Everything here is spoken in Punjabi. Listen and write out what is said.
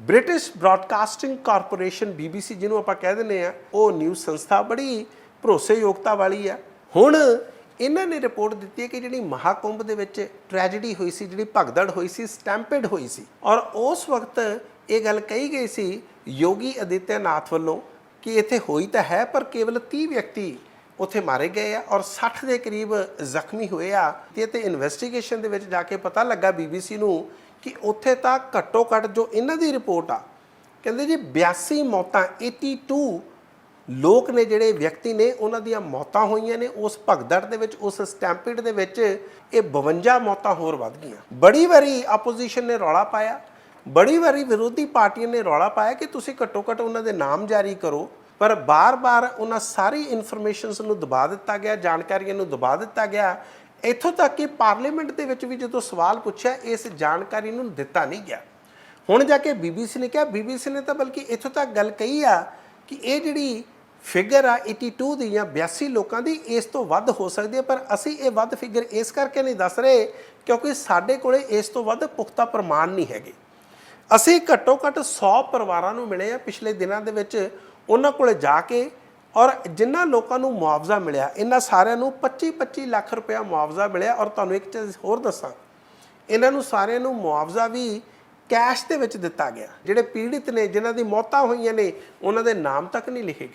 ਬ੍ਰਿਟਿਸ਼ ਬ੍ਰਾਡਕਾਸਟਿੰਗ ਕਾਰਪੋਰੇਸ਼ਨ BBC ਜਿਹਨੂੰ ਆਪਾਂ ਕਹਿ ਦਿੰਦੇ ਆ ਉਹ ਨਿਊਜ਼ ਸੰਸਥਾ ਬੜੀ ਭਰੋਸੇਯੋਗਤਾ ਵਾਲੀ ਆ ਹੁਣ ਇਹਨਾਂ ਨੇ ਰਿਪੋਰਟ ਦਿੱਤੀ ਹੈ ਕਿ ਜਿਹੜੀ ਮਹਾਕੁੰਭ ਦੇ ਵਿੱਚ ਟ੍ਰੈਜੇਡੀ ਹੋਈ ਸੀ, ਜਿਹੜੀ ਭਗਦੜ ਹੋਈ ਸੀ ਸਟੈਂਪੇਡ ਹੋਈ ਸੀ। ਔਰ ਉਸ ਵਕਤ ਇਹ ਗੱਲ ਕਹੀ ਗਈ ਸੀ ਯੋਗੀ ਅਦਿੱਤਿਆਨਾਥ ਵੱਲੋਂ ਕਿ ਇੱਥੇ ਹੋਈ ਤਾਂ ਹੈ, ਪਰ ਕੇਵਲ 30 ਵਿਅਕਤੀ ਉੱਥੇ ਮਾਰੇ ਗਏ ਆ ਔਰ 60 ਦੇ ਕਰੀਬ ਜ਼ਖਮੀ ਹੋਏ ਆ। ਤੇ ਤੇ ਇਨਵੈਸਟੀਗੇਸ਼ਨ ਦੇ ਵਿੱਚ ਜਾ ਕੇ ਪਤਾ ਲੱਗਾ BBC ਨੂੰ ਕਿ ਉੱਥੇ ਤਾਂ ਘੱਟੋ ਘੱਟ ਜੋ ਇਹਨਾਂ ਦੀ ਰਿਪੋਰਟ ਆ, ਕਹਿੰਦੇ ਜੀ 82 ਮੌਤਾਂ 82 ਲੋਕ ਨੇ ਜਿਹੜੇ ਵਿਅਕਤੀ ਨੇ, ਉਹਨਾਂ ਦੀਆਂ ਮੌਤਾਂ ਹੋਈਆਂ ਨੇ, ਉਸ ਭਗਦੜ ਦੇ ਵਿੱਚ, ਉਸ ਸਟੈਂਪਿਡ ਦੇ ਵਿੱਚ ਇਹ 52 ਮੌਤਾਂ ਹੋਰ ਵੱਧ ਗਈਆਂ। ਬੜੀ ਵਾਰੀ ਆਪੋਜੀਸ਼ਨ ਨੇ ਰੌਲਾ ਪਾਇਆ, ਬੜੀ ਵਾਰੀ ਵਿਰੋਧੀ ਪਾਰਟੀਆਂ ਨੇ ਰੌਲਾ ਪਾਇਆ ਕਿ ਤੁਸੀਂ ਘੱਟੋ ਘੱਟ ਉਹਨਾਂ ਦੇ ਨਾਮ ਜਾਰੀ ਕਰੋ, ਪਰ ਬਾਰ-ਬਾਰ ਉਹਨਾਂ ਸਾਰੀ ਇਨਫੋਰਮੇਸ਼ਨਸ ਨੂੰ ਦਬਾ ਦਿੱਤਾ ਗਿਆ, ਜਾਣਕਾਰੀਆਂ ਨੂੰ ਦਬਾ ਦਿੱਤਾ ਗਿਆ ਇੱਥੋਂ ਤੱਕ ਕਿ ਪਾਰਲੀਮੈਂਟ ਦੇ ਵਿੱਚ ਵੀ ਜਦੋਂ ਸਵਾਲ ਪੁੱਛਿਆ, ਇਸ ਜਾਣਕਾਰੀ ਨੂੰ ਦਿੱਤਾ ਨਹੀਂ ਗਿਆ। ਹੁਣ ਜਾ ਕੇ BBC ਨੇ ਕਿਹਾ BBC ਨੇ ਤਾਂ ਬਲਕਿ ਇੱਥੋਂ ਤੱਕ ਗੱਲ ਕਹੀ ਆ ਕਿ ਇਹ ਜਿਹੜੀ ਫਿਗਰ ਆ 82 ਦੀ ਜਾਂ 82 ਲੋਕਾਂ ਦੀ ਇਸ ਤੋਂ ਵੱਧ ਹੋ ਸਕਦੀ ਹੈ, ਪਰ ਅਸੀਂ ਇਹ ਵੱਧ ਫਿਗਰ ਇਸ ਕਰਕੇ ਨਹੀਂ ਦੱਸ ਰਹੇ ਕਿਉਂਕਿ ਸਾਡੇ ਕੋਲੇ ਇਸ ਤੋਂ ਵੱਧ ਪੁਖਤਾ ਪ੍ਰਮਾਣ ਨਹੀਂ ਹੈਗੇ। ਅਸੀਂ ਘੱਟੋ ਘੱਟ 100 ਪਰਿਵਾਰਾਂ ਨੂੰ ਮਿਲੇ ਆ, ਪਿਛਲੇ ਦਿਨਾਂ ਦੇ ਵਿੱਚ ਉਹਨਾਂ ਕੋਲੇ ਜਾ ਕੇ ਔਰ ਜਿਨ੍ਹਾਂ ਲੋਕਾਂ ਨੂੰ ਮੁਆਵਜ਼ਾ ਮਿਲਿਆ, ਇਹਨਾਂ ਸਾਰਿਆਂ ਨੂੰ 25-25 ਲੱਖ ਰੁਪਇਆ ਮੁਆਵਜ਼ਾ ਮਿਲਿਆ ਔਰ ਤੁਹਾਨੂੰ ਇੱਕ ਚੀਜ਼ ਹੋਰ ਦੱਸਾਂ, ਇਹਨਾਂ ਨੂੰ ਸਾਰਿਆਂ ਨੂੰ ਮੁਆਵਜ਼ਾ ਵੀ ਕੈਸ਼ ਦੇ ਵਿੱਚ ਦਿੱਤਾ ਗਿਆ, ਜਿਹੜੇ ਪੀੜਿਤ ਨੇ, ਜਿਨ੍ਹਾਂ ਦੀ ਮੌਤਾਂ ਹੋਈਆਂ ਨੇ, ਉਹਨਾਂ ਦੇ ਨਾਮ ਤੱਕ ਨਹੀਂ ਲਿਖੇ ਗਏ।